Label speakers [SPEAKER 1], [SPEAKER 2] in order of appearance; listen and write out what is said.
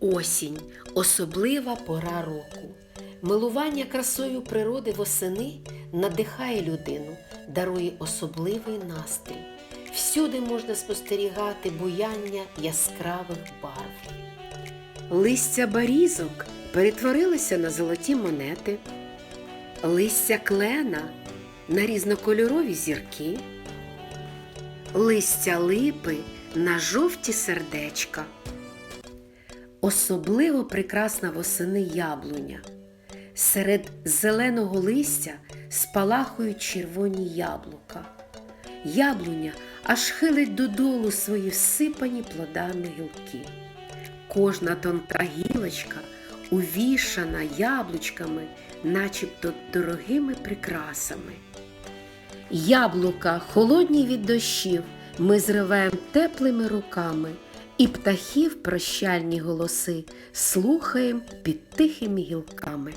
[SPEAKER 1] Осінь особлива пора року. Милування красою природи восени надихає людину, дарує особливий настрій. Всюди можна спостерігати буяння яскравих барв. Листя барізок перетворилося на золоті монети, листя клена на різнокольорові зірки, листя липи на жовті сердечка. Особливо прекрасна восени яблуня. Серед зеленого листя спалахують червоні яблука. Яблуня аж хилить додолу свої всипані плодами гілки. Кожна тонка гілочка увішана яблучками, начебто дорогими прикрасами. Яблука, холодні від дощів, ми зриваємо теплими руками, і птахів прощальні голоси слухаємо під тихими гілками.